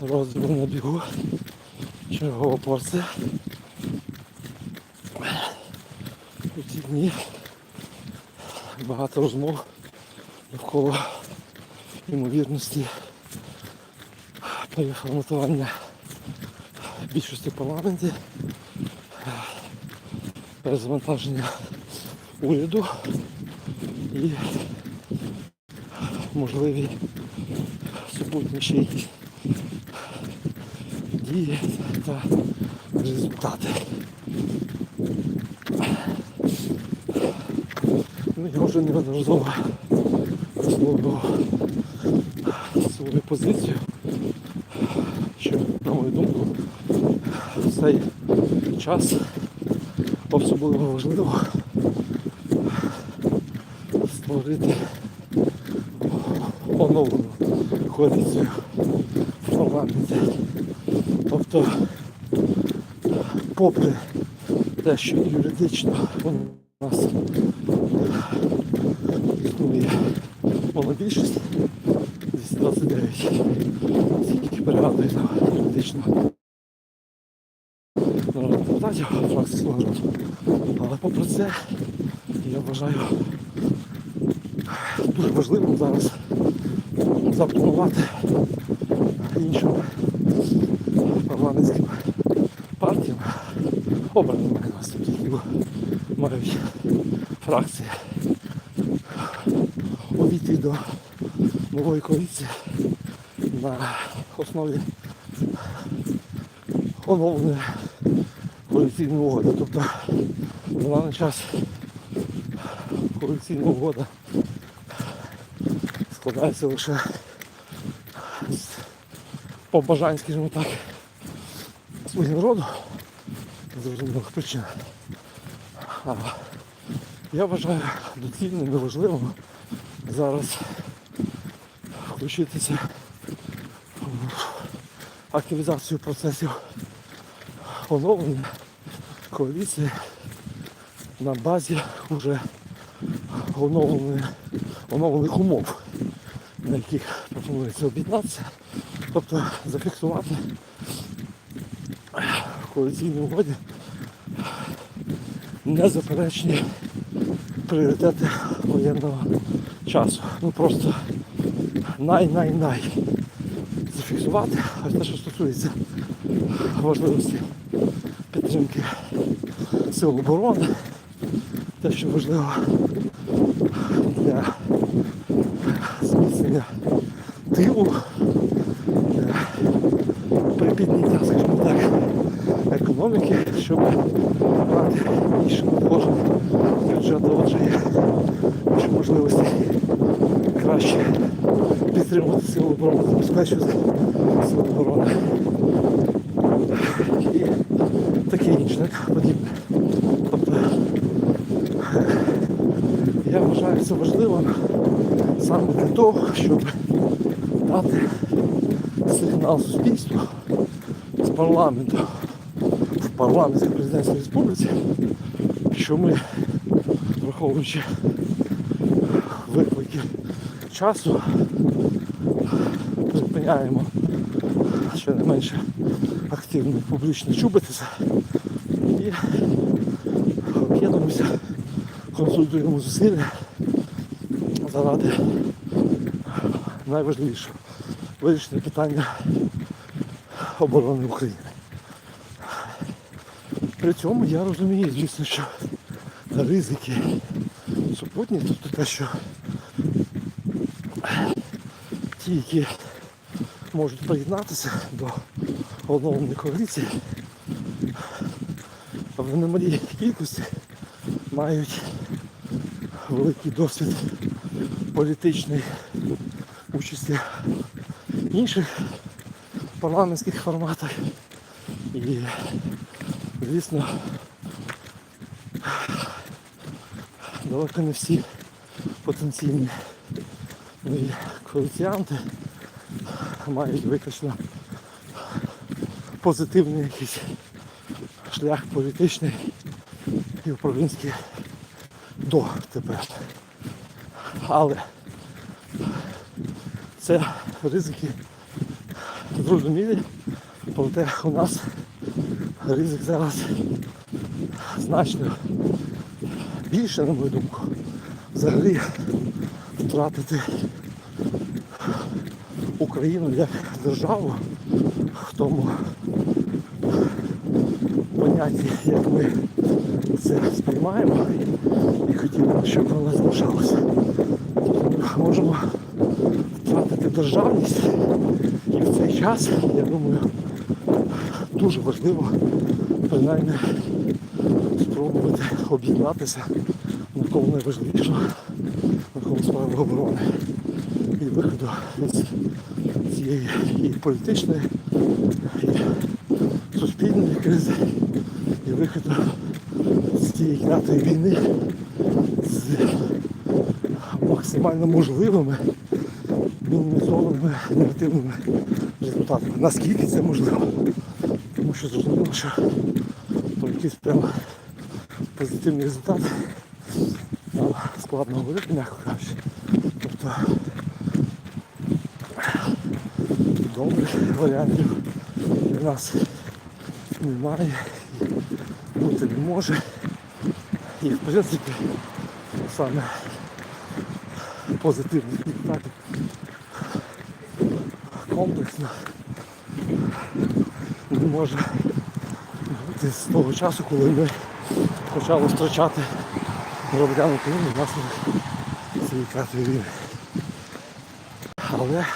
Розділ на бігу. Чергова порція. У ці дні багато розмов навколо ймовірності переформатування більшості парламенті, перезавантаження уряду і можливі супутні ще якісь дії та результати. Ну, я вже неодноразово висловлював свою позицію, що, на мою думку, в цей час особливо важливо створити оновлену коаліцію. Тобто, попри те, що юридично у нас існує монобільшість 229, скільки перегадує на юридично народних депутатів фракції «Слуга народу». Але попри це, я вважаю дуже важливим зараз запропонувати іншим парламентським партіям, обраним маю на увазі, мають фракції, увійти до нової коаліції на основі оновленої коаліційної угоди. Тобто на даний час коаліційна угода складається лише побажань, скажімо так, слуги народу зрозумілих причин. Я вважаю доцільним і важливим зараз включитися в активізацію процесів оновлення коаліції на базі вже оновлених умов, на яких пропонується об'єднатися, тобто зафіксувати в коаліційній угоді незаперечні пріоритети воєнного часу. Ну просто най-най-най зафіксувати. А те, що стосується важливості підтримки сил оборони, те, що важливо для зміцнення тилу, для припідняття, скажімо так, економіки, щоб мати більше надходжень бюджету, отже є більше можливостей краще підтримувати сили оборони, забезпечувати сили оборони і таке інше, подібне. Тобто я вважаю це важливим саме для того, щоб дати сигнал суспільству з парламенту парламентській президентській республіці, що ми, враховуючи виклики часу, припиняємо щонайменше активно публічно чубитися і об'єднуємося, консультуємо зусилля заради найважливішого вирішення питання оборони України. При цьому я розумію, звісно, що ризики супутні, тобто те, що ті, які можуть приєднатися до оновленої коаліції, в немалій кількості мають великий досвід політичної участі в інших парламентських форматах. Звісно, далеко не всі потенційні нові коаліціянти мають виключно позитивний якийсь шлях політичний і управлінський до тепер. Але це ризики зрозумілі, проте у нас ризик зараз значно більше, на мою думку. Взагалі втратити Україну як державу в тому понятті, як ми це сприймаємо і хотіли, щоб вона залишалася. Можемо втратити державність і в цей час, я думаю, дуже важливо принаймні спробувати об'єднатися навколо найважливішого, навколо справи оборони і виходу з цієї і політичної, і суспільної кризи, і виходу з цієї клятої війни з максимально можливими мінімізованими негативними результатами. Наскільки це можливо? Що зрозуміло, що про прямо позитивний результат нам складно говорити, м'яко кажучи. Тобто добрих варіантів для нас немає бути не може. І в принципі саме позитивних результатів комплексно бути з того часу, коли ми почали втрачати громадян України внаслідок цієї клятої війни. Але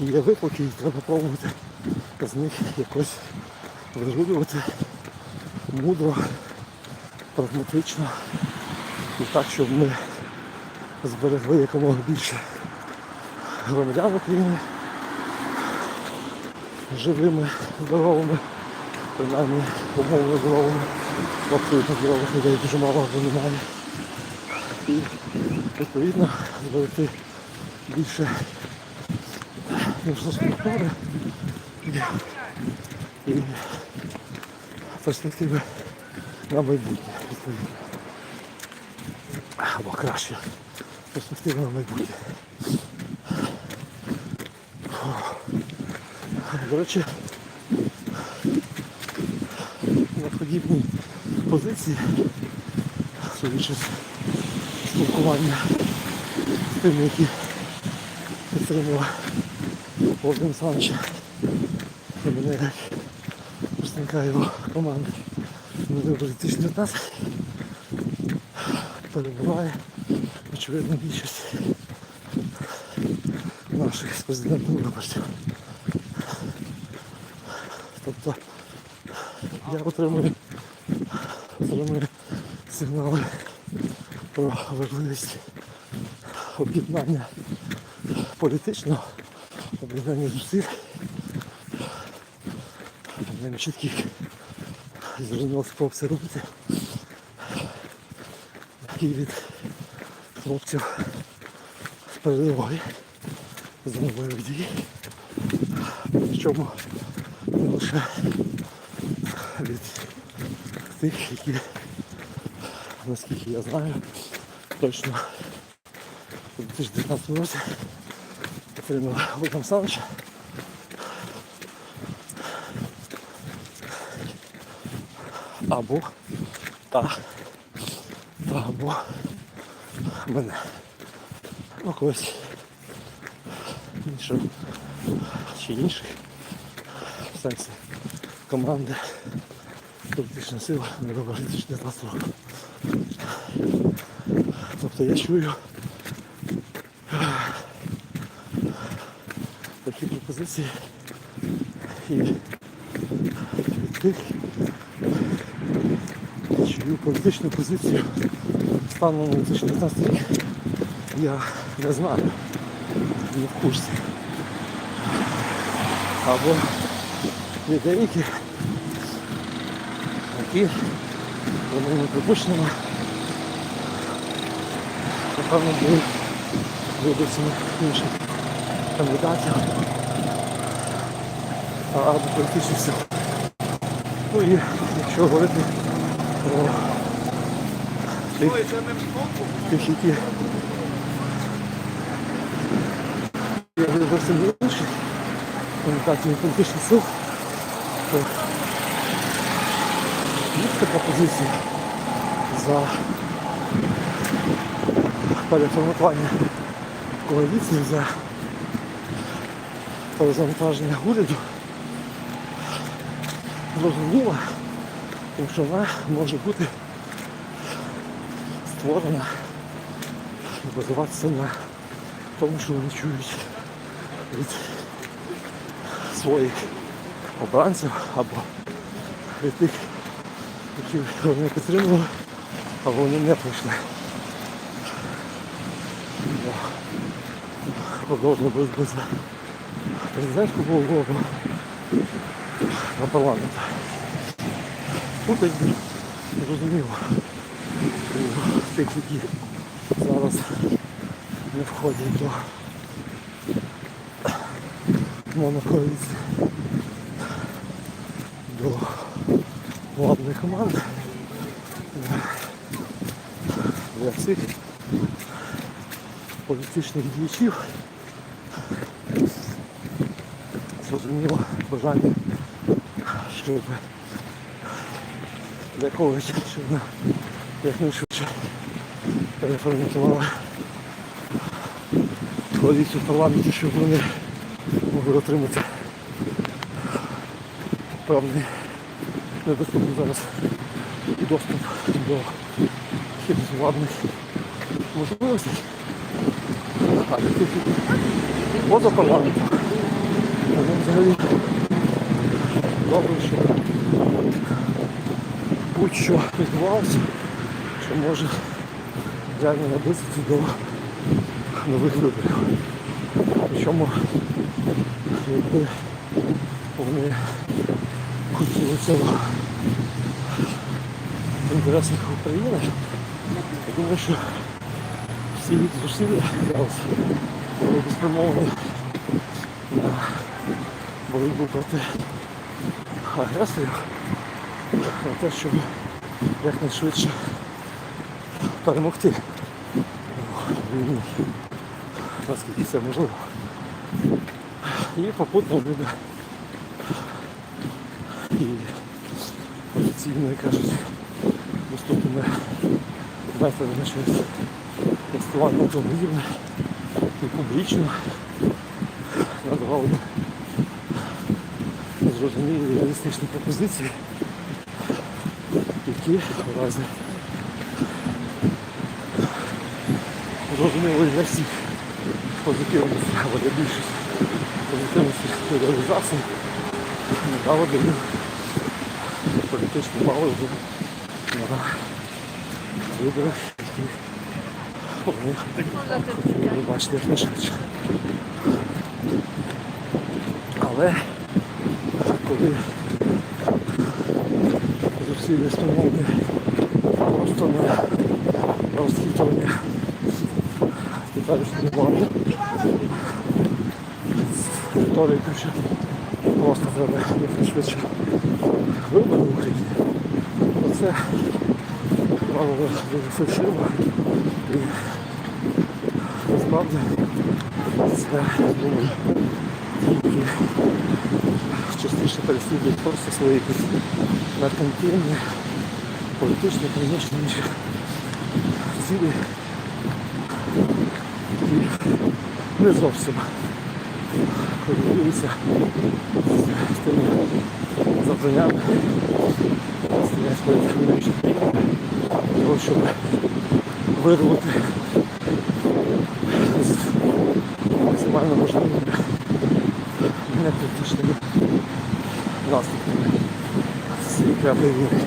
є виклики і треба пробувати з них якось виживлювати мудро, прагматично і так, щоб ми зберегли якомога більше громадян України живими, здоровими, принаймні умовно здоровими, абсолютно здорових людей дуже мало немає. І відповідно зберегти більше інфраструктури і, перспективи на майбутнє. Або краще перспективи на майбутнє. До речі, на подібній позиції, судячи з спілкування з тими, які підтримував Володимир Олександровича і мене як представника його команди на виборі 2019 перебуває очевидно більшість наших з президентом виборців. Тобто я отримую, отримую сигнали про важливість об'єднання політичного, об'єднання зусиль, принаймні чітких зрозуміло спроб це робити. І від хлопців з передової з бойових дій. Причому не лише від тих, які, наскільки я знаю, точно у 2019 році отримали Володимир Саныча. Або та, та або мене. Ну, когось іншого чи інших в сенсі команди політична сила не 2019 року. Тобто я чую такі пропозиції і від тих чию політичну позицію станом на 2019 рік я не знаю, не в курсі. Або є деякі, які за моїми припущеннями напевно будуть виборцями інших кандидатів або політичних. Ну і якщо говорити про тих, тих які є виборцями інших комунікації політичних сил, то така позиція за переформатування коаліції за перезавантаження уряду. Зрозуміла, тому що вона може бути створена базуватися на тому, що вони чують від своїх обранців або від тих, які вони підтримували, а вони не пройшли. Бо Продовжує боротьбу за президентську голову на парламент. Тут якби зрозуміло, тих, які зараз не входять до монокоаліції, до владної команди. Для всіх політичних діячів зрозуміло бажання, щоб для когось, щоб на якнайшвидше переформатували коаліцію в парламенті, щоб вони могли отримати певний недоступний зараз доступ до владних можливостей. А поза парламентом, вони взагалі добре, що будь-що відбувалося, що може реально наблизити до нових виборів. Причому, якби вони хотіли цього. В інтересах України, я думаю, що всі їх зусилля зараз були спрямовані на боротьбу проти агресорів, на те, щоб якнайшвидше перемогти наскільки це можливо. І попутно люди і офіційно як кажуть доступними методами через тестування рівня і публічно. Надавали зрозумілі реалістичні пропозиції, які в разі зрозуміло для всіх позитивності або для більшості позитивності реалізації дали би їм політичну паузу на виборах, які вони хотіли б бачити як найшвидше. Але коли зусилля спрямовані просто на розхитування теперішньої влади, з риторикою, що просто треба якнайшвидше вибори в Україні, оце правило дуже фальшиво і насправді це думаю тільки частіше переслідують просто свої якісь меркантильні, політичні, економічні інші цілі, які не зовсім корелюються з тими своїх економічних для того, щоб вирвати. Максимально можливими неполітичними наслідками цієї крапли війни.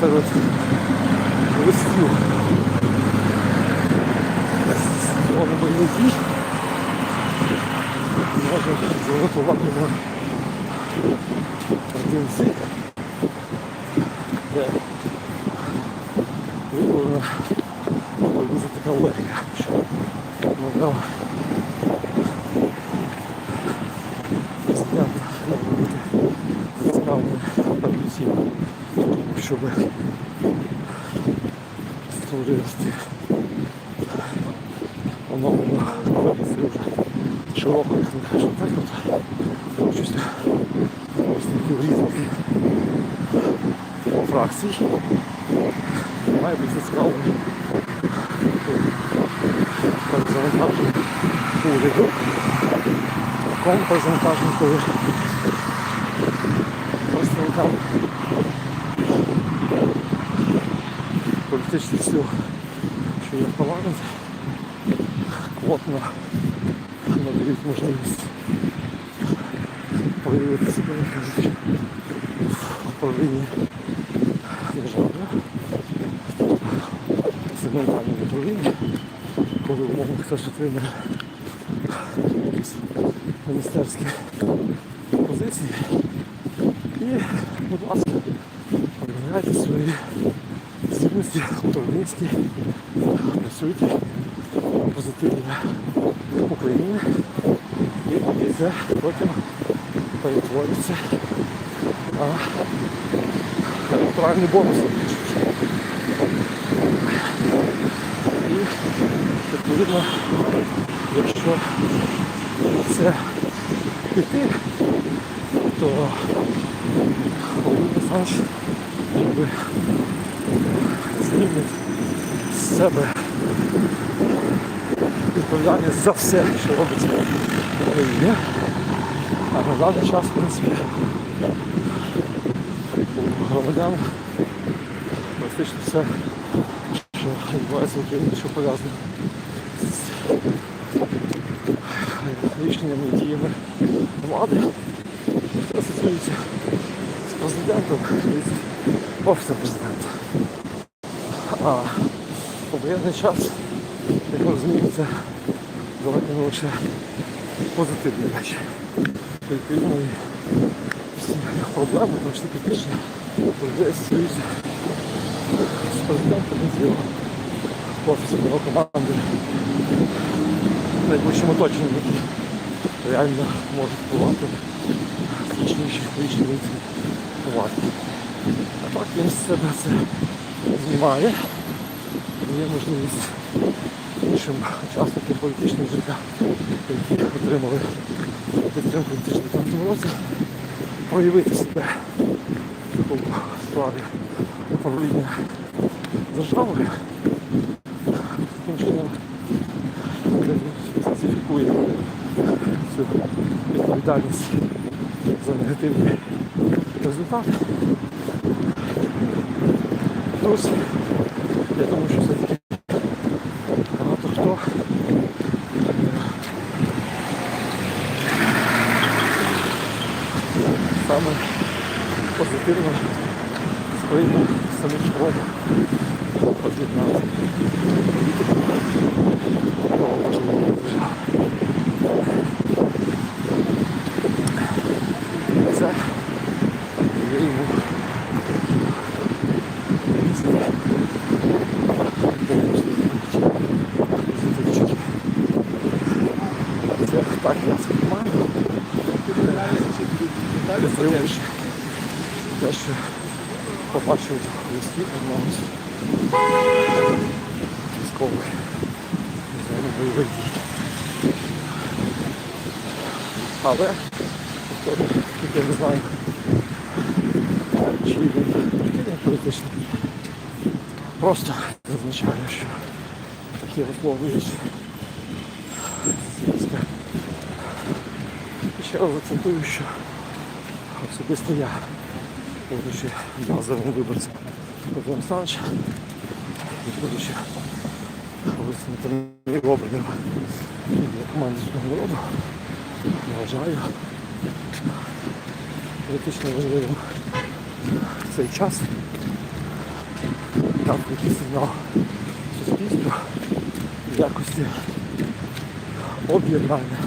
Серед листів вони бойовики може зарахувати на один цик, де виявлена дуже така логіка, що мовляв президент має бути зацікавлений передусім, щоб можливості оновлено коаліцію вже широко, як не кажу, от. Участь представників різних фракцій. Має бути зацікавлені перезавантаження. Уряду. Такому перезавантаженню, коли представникам політичних сил, що є в парламенті, квотно надають можливість проявити себе, як кажуть, в управлінні державою, сегментальне управління, коли умовно хтось отримує якісь міністерські позиції. І, будь ласка, проявляйте свої здібності управлінські, працюйте Позитивно в Україні і це потім перетворюється на електоральні бонуси. І відповідно, якщо це піти, то Володимир Санч якби знімуть з себе відповідальність за все, що робиться в. А на даний час, в принципі, громадян практично все, що відбувається в Україні, що пов'язано з рішеннями і діями влади, це асоціюється з президентом з офісом президента. А у воєнний час, як далеко не лише позитивні речі. Відповідно, всі проблеми, тому що критичні, завжди асоціюються з президентом з його офісом, його командою, найближчим оточенням, які реально можуть впливати. В ті чи влади. А так він з себе це знімає, дає можливість іншим учасникам політичного життя, які отримали підтримку в 2015 році, проявити себе у справі управління державою. Таким чином специфікує цю відповідальність за негативні результати. Плюс, я думаю, що все-таки Але я не знаю, чи він політичний. Просто зазначаю, що такі висловлюють звістка. І ще раз акцентую, що особисто я, будучи базовим виборцем Олександровича, і будучи висунутим обраним для команди «Слуга народу, вважаю критично важливим цей час дати якийсь сигнал суспільству в якості об'єднання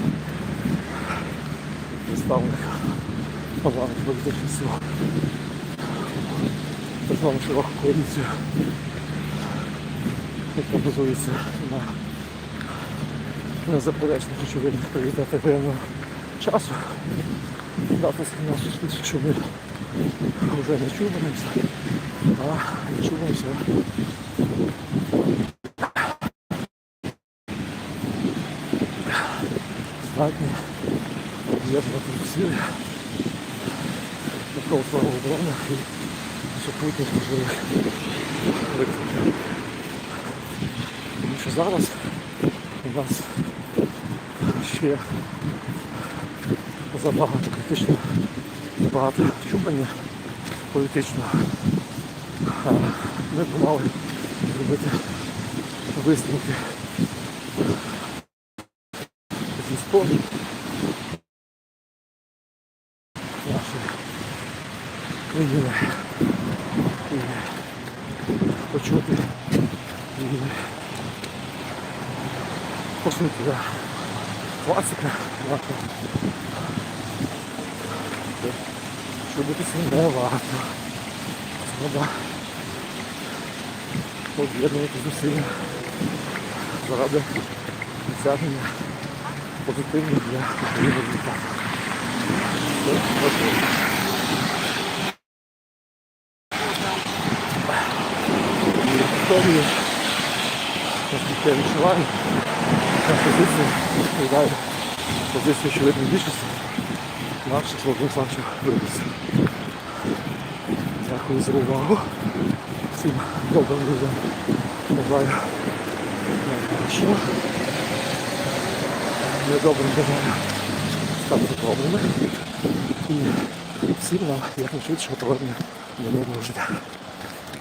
представників парламенту політичних сил. Так звану широку коаліцію, яка базується на незаперечних очевидних пріоритетах воєнного часу. Дати сигнал суспільству, що ми вже не чубимося, а не чубимося здатні об'єднувати зусилля навколо свого оборони і супутніх можливих викликів. Тому що зараз у нас ще забагато критично, забагато чубання політичного. А Ми б мали зробити висновки. Зі спору нашої і почути і по суті, класика нашого. Що бути не варто. Треба об'єднувати зусилля заради досягнення позитивних для України результатів. Це наскільки я відчуваю, на позиції відповідає позиції очевидної більшості наших Володимир Олександровича виборців. Дякую за увагу. Всім добрим друзям. бажаю. Недобрим бажаю стати добрими. І всім нам якнайшвидшого повернення до нового життя.